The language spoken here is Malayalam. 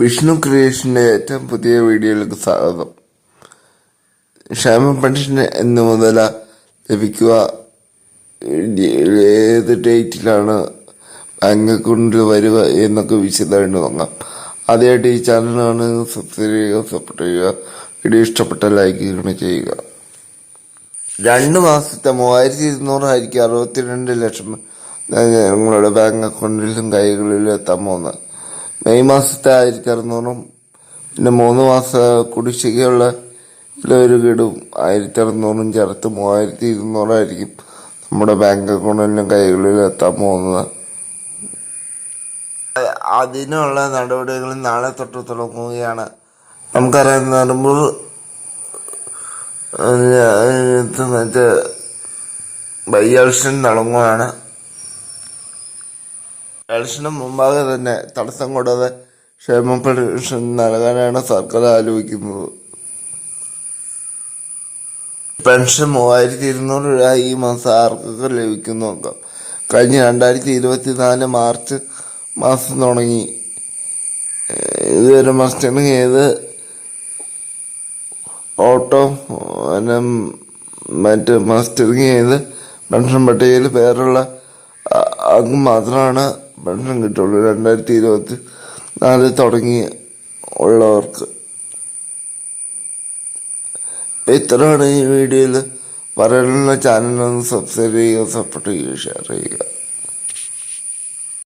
വിഷ്ണു ക്രിയേഷന്റെ ഏറ്റവും പുതിയ വീഡിയോയിലേക്ക് സ്വാഗതം. ക്ഷേമ പെൻഷൻ എന്ന് മുതൽ ലഭിക്കുക ഏത് ഡേറ്റിലാണ് ബാങ്ക് അക്കൗണ്ടിൽ വരിക എന്നൊക്കെ വിശദമായിട്ട് നോക്കാം. ആദ്യമായിട്ട് ഈ ചാനലാണ് സബ്സ്ക്രൈബ് ചെയ്യുക സപ്പോർട്ട് ചെയ്യുക. വീഡിയോ ഇഷ്ടപ്പെട്ട ലൈക്ക് ചെയ്യണം ചെയ്യുക. രണ്ട് മാസത്തെ മൂവായിരത്തി ഇരുന്നൂറായിരിക്കും അറുപത്തിരണ്ട് ലക്ഷം. ഞങ്ങളുടെ ബാങ്ക് അക്കൗണ്ടിലും കൈകളിലും എത്താൻ പോകുന്നത്. മെയ് മാസത്തെ ആയിരത്തി അറുന്നൂറും പിന്നെ മൂന്ന് മാസ കുടിശ്ശികയുള്ള ഒരു ഗഡും ആയിരത്തി അറുന്നൂറും ചേർത്ത് മൂവായിരത്തി ഇരുന്നൂറായിരിക്കും നമ്മുടെ ബാങ്ക് അക്കൗണ്ടിലും കൈകളിൽ എത്താൻ പോകുന്നത്. അതിനുള്ള നടപടികൾ നാളെ തൊട്ട് തുടങ്ങുകയാണ്. നമുക്കറിയാം അതിനകത്ത് മറ്റേ ബൈ ഇലക്ഷൻ തുടങ്ങുകയാണ് ഇലക്ഷന് മുമ്പാകെ തന്നെ തടസ്സം കൂടാതെ ക്ഷേമ പെൻഷൻ നൽകാനാണ് സർക്കാർ ആലോചിക്കുന്നത്. പെൻഷൻ മൂവായിരത്തി ഇരുന്നൂറ് രൂപ ഈ മാസം ആർക്കൊക്കെ ലഭിക്കുന്നു കഴിഞ്ഞ രണ്ടായിരത്തി ഇരുപത്തി നാല് മാർച്ച് മാസം തുടങ്ങി. ഇതുവരെ മസ്റ്റിന് ചെയ്ത് ഓട്ടോ പിന്നെ മറ്റ് മസ്റ്ററിങ് ചെയ്ത് പെൻഷൻ പട്ടികയിൽ പേരുള്ള അങ്ങ് മാത്രമാണ് പെൻഷൻ കിട്ടുള്ളൂ. രണ്ടായിരത്തി ഇരുപത്തി നാല് തുടങ്ങി ഉള്ളവർക്ക് ഇത്രയാണ് ഈ വീഡിയോയിൽ പറയാനുള്ള ചാനലൊന്ന് സബ്സ്ക്രൈബ് ചെയ്യുക സപ്പോർട്ട് ചെയ്യുക ഷെയർ ചെയ്യുക.